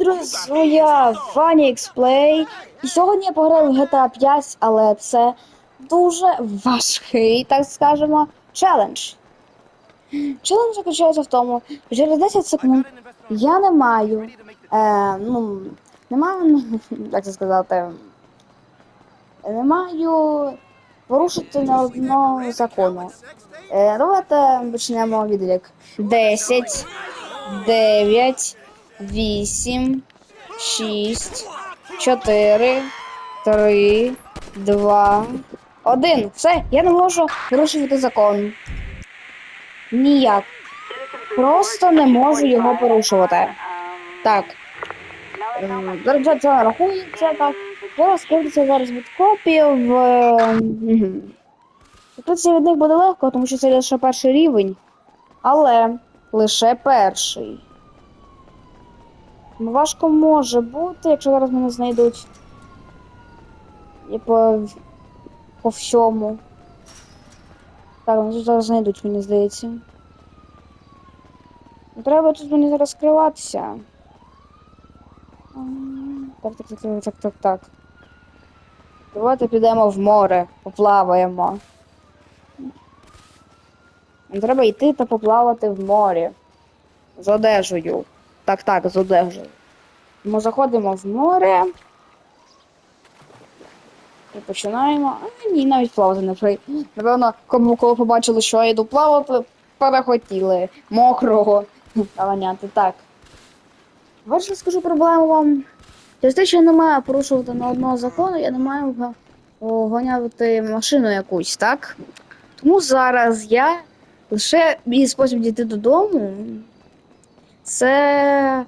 Друзі, я Phoenix Play. І сьогодні я пограю в GTA 5, але це дуже важкий, так скажемо, челендж. Челендж заключається в тому, що через 10 секунд я не маю. Е, ну, не маю, як це сказати. Не маю порушити не одного закону. Е, давайте почнемо відлік. 10, 9, 8, 6, 4, 3, 2, 1. Все, я не можу порушувати закон. Ніяк. Просто не можу його порушувати. Так. Ем, Зараз це- рахується так. Зараз скидаться зараз від копів. Тут це від них буде легко, тому що це лише перший рівень. Але лише перший. Ну, важко може бути, якщо зараз мене знайдуть. І по, по всьому. Так, вони тут зараз знайдуть, мені здається. Ну, Треба тут мені зараз скриватися. Так, так, так, так, так, так, так. Давайте підемо в море, поплаваємо. Треба йти та поплавати в морі. З одежею. Так, так, з одежею. Ми заходимо в море. І починаємо. А, ні, навіть плавати не при. Напевно, коли, побачили, що я йду плавати, перехотіли мокрого наганяти. Так. Перше скажу проблему вам. Через те, що я не маю порушувати на одного закону, я не маю гоняти машину якусь, так? Тому зараз я лише мій спосіб дійти додому. Це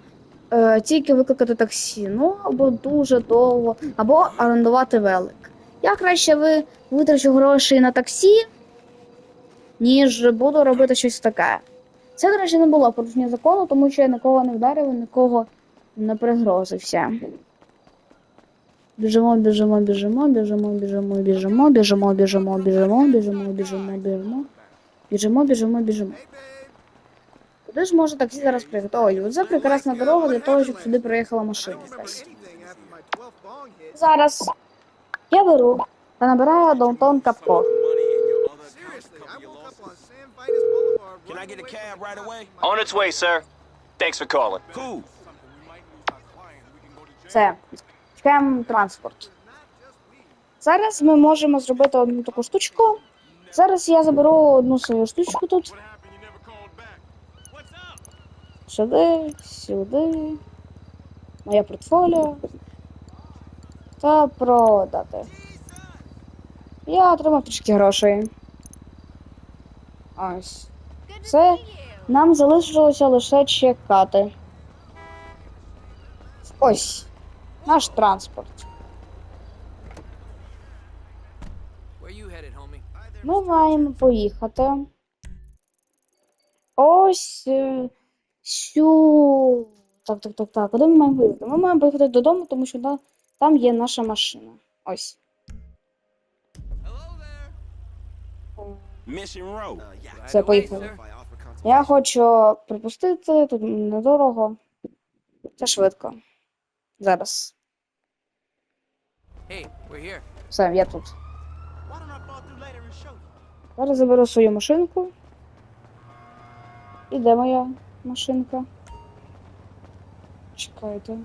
е, тільки викликати таксі, ну або дуже довго, або орендувати велик. Я краще ви витрачу гроші на таксі, ніж буду робити щось таке. Це, до речі, не було порушення закону, тому що я нікого не вдарив, і нікого не пригрозився. Біжимо, біжимо, біжимо, біжимо, біжимо, біжимо, біжимо, біжимо, біжимо, біжимо, біжимо, біжимо. Біжимо, біжимо, біжимо. Куди ж може таксі зараз приїхати? Ой, оце прекрасна дорога для того, щоб сюди приїхала машина якась. Зараз я беру та набираю Даунтон Капко. Can I get a cab right away? On its way, sir. Thanks for calling. Cool. Це чекаємо транспорт. Зараз ми можемо зробити одну таку штучку. Зараз я заберу одну свою штучку тут. Сюди, сюди. Моє портфоліо. Та продати. Я отримав трішки грошей. Ось. Це нам залишилося лише чекати. Ось. Наш транспорт. Ми маємо поїхати. Ось е, сю. Так, так, так, так. Куди ми маємо поїхати? Ми маємо поїхати додому, тому що да, там є наша машина. Ось. Все, поїхали. Я хочу припустити, тут недорого. Це швидко. Зараз. Hey, we're here. Все, я тут. Зараз заберу свою машинку. І де моя машинка? Чекайте.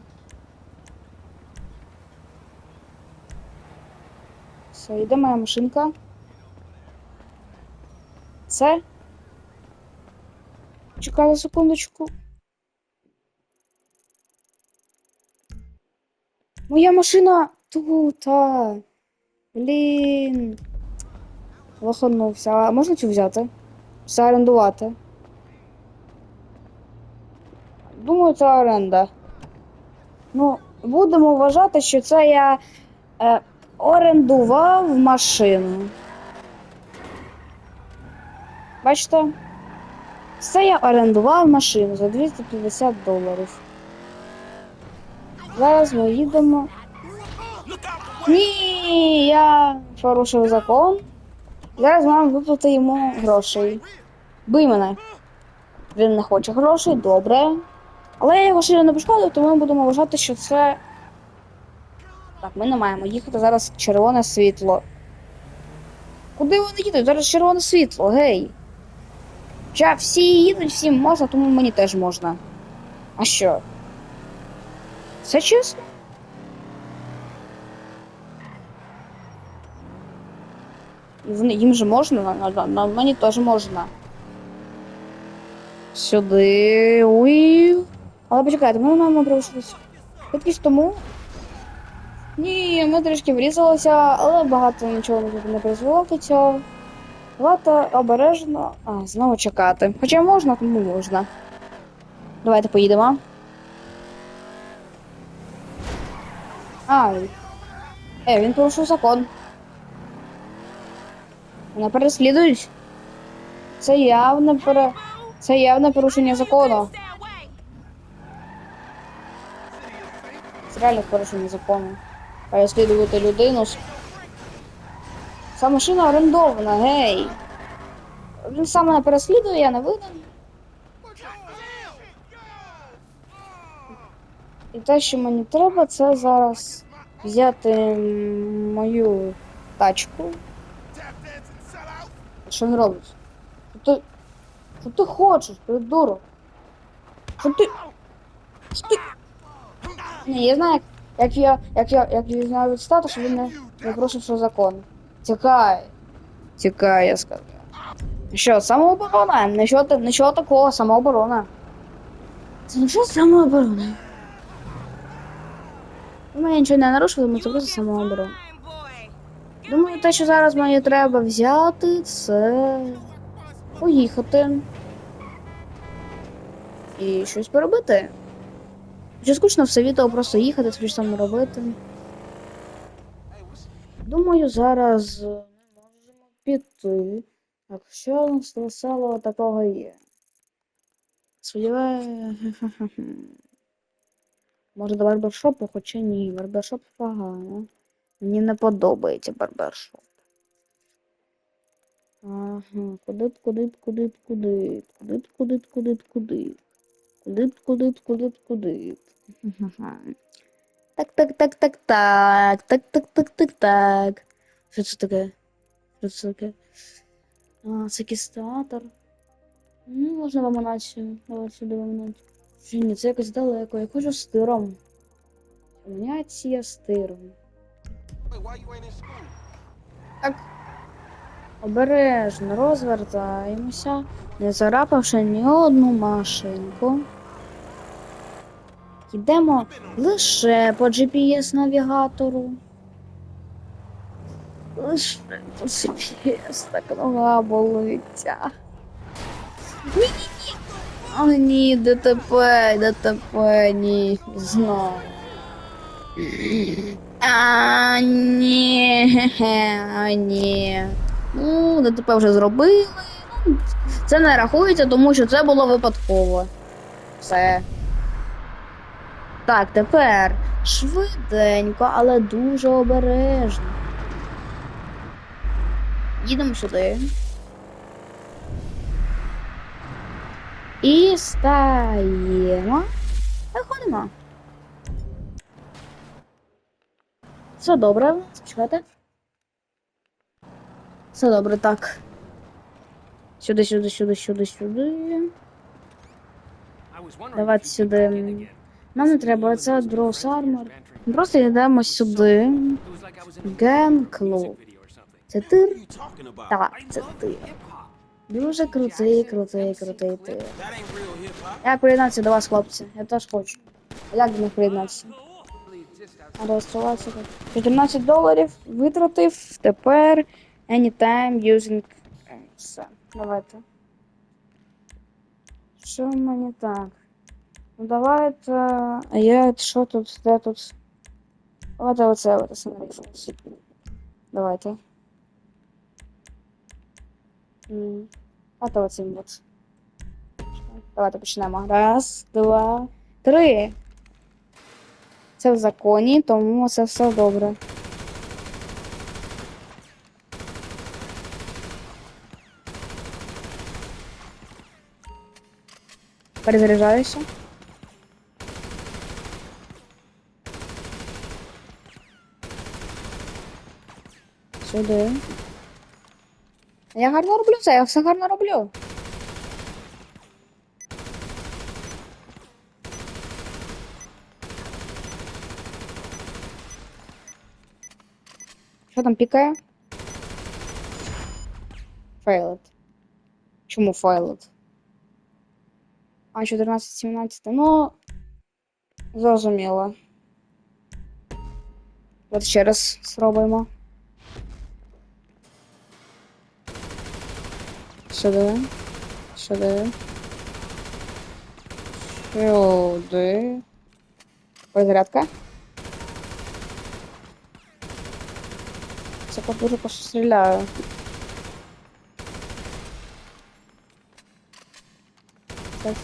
Все, і де моя машинка? Це? Чекайте секундочку. Моя машина тут. а. Блін. Лоханувся. А можна цю взяти? Заарендувати. Думаю, це оренда. Ну, будемо вважати, що це я е, орендував машину. Бачите? Це я орендував машину за 250 доларів. Зараз ми їдемо. Ні, я порушив закон. Зараз маємо виплати йому грошей. Бий мене. Він не хоче грошей, добре. Але я його сильно не пошкодив, тому ми будемо вважати, що це. Так, ми не маємо їхати зараз червоне світло. Куди вони їдуть? Зараз червоне світло, гей. Хоча всі їдуть, всім можна, тому мені теж можна. А що? Все чесно? Їм же можна, на, на, мені теж можна. Сюди. Уй. Але почекайте, ми маємо пройшли швидкість тому. Ні, ми трішки врізалися, але багато нічого не, призвело до цього. Давайте обережно. А, знову чекати. Хоча можна, тому можна. Давайте поїдемо. А. Е, він порушив закон. Мене переслідують. Це явне пере... Це явне порушення закону. Це реально порушення закону. Переслідувати людину. Ця машина орендована, гей. Він сам мене переслідує, я не винен. І те, що мені треба, це зараз взяти мою тачку. Що він робить? Що ти, що ти хочеш, придурок? Що ти? Що ти? Ні, я знаю, як, я, як я, як я знаю від стату, що він не, не порушив закон. Тікай. Тікай, я сказав. Що, самооборона? Нічого, нічого такого, самооборона. Це що самооборона? Ми нічого не нарушили, ми це просто самооборона. Думаю, те, що зараз мені треба взяти, це поїхати. І щось поробити. Що скучно все відео просто їхати, щось там робити. Думаю, зараз е, ми можемо піти. Якщо у нас такого є. Сподіваюся. Може до барбершопу, хоча ні, барбершоп погано. Мені не подобається барбершоп. Ага, куди б, куди б, куди куди куди куди куди куди. Куди б, куди б, куди б, куди б. Ага. Так, так, так, так, так, так, так, так, так, так. Що це таке? Що це таке? А, це кістатор. Ну, можна ламінацію. Давай сюди ламінацію. Чи ні, це якось далеко. Я хочу з тиром. Ламінація з тиром. Wait, why you ain't in school? Обережно розвертаємося, не зарапавши ні одну машинку. Йдемо лише по GPS-навігатору. Лише по GPS, так нога болить. Ні-ні-ні. О, ні, ДТП, ДТП, ні, знову. А, ні, а, ні. Ну, ДТП вже зробили. Це не рахується, тому що це було випадково. Все. Так, тепер швиденько, але дуже обережно. Їдемо сюди. І стаємо. Виходимо. Все добре, чекайте. Все добре, так. Сюди, сюди, сюди, сюди, сюди. Давайте сюди. Нам не треба, це Bros Armor. Просто йдемо сюди. Ген Клуб. Це ти? Так, це ти. Дуже крутий, крутий, крутий ти. Я приєднався до вас, хлопці. Я теж хочу. А як до них приєднався? Реєструвався. 14 доларів витратив. Тепер anytime using е, все. Давайте. Що в мене так? Ну давайте. А я що тут? Де тут? Давайте оце от Rifles. Давайте. А то оцим от. Давайте почнемо. Раз, два, три. Це в законі, тому це все добре. Перезаряджаюся. Сюди. Я гарно роблю це, я все гарно роблю. Що там пікає? Фейлет. Чому фейлет? А, 14-17. Ну. Зрозуміло. От ще раз спробуємо. Сюди. Сюди. Сюди. Перезарядка. Це дуже постріляю. Так.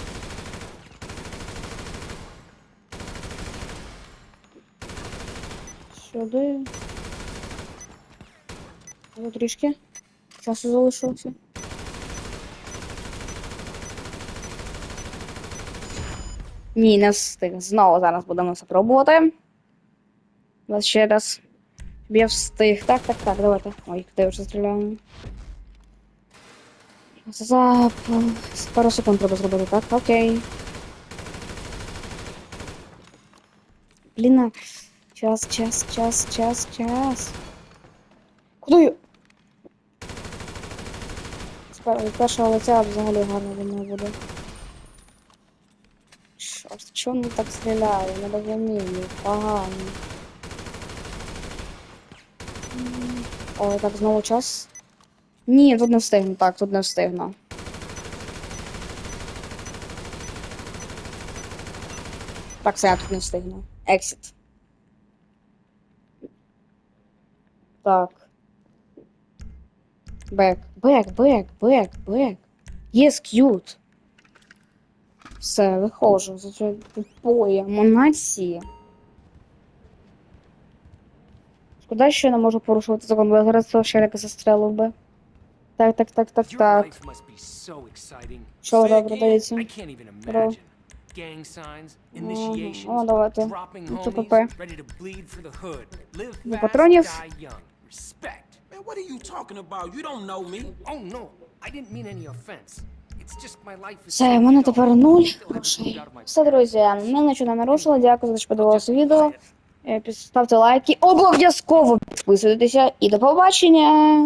Сюди. Ну, трішки. Часу залишилося. Ні, не встиг. Знову зараз будемо це пробувати. Зараз ще раз. Я встиг. Так, так, так, давайте. Ой, куди вже стріляю. За пару секунд треба зробити, так? Окей. Блін, час, час, час, час, час. Куди я? З першого лиця взагалі гарно воно буде. Чорт, чому він так стріляє? Не розумію, погано. Ой, так, знову час. Ні, тут не встигну, так, тут не встигну. Так, все, я тут не встигну. Exit. Так. Бек, бек, бек, бек, бек. Yes, cute. Все, виходжу з цієї тупої монації. Шкода, що я не можу порушувати закон, бо я зараз цього щелика застрелив би. Так, так, так, так, так. Що ви добре дається? I can't even Бро. О, давайте. homies, ПП. До патронів. Respect. Man, what are you talking about? You don't know me. Oh no, I didn't mean any offense. It's just my life is Все, so в мене тепер нуль грошей. Все, друзі, ми нічого не нарушили. Дякую за те, що подивилися відео. Е, Ставте лайки. Обов'язково підписуйтеся і до побачення!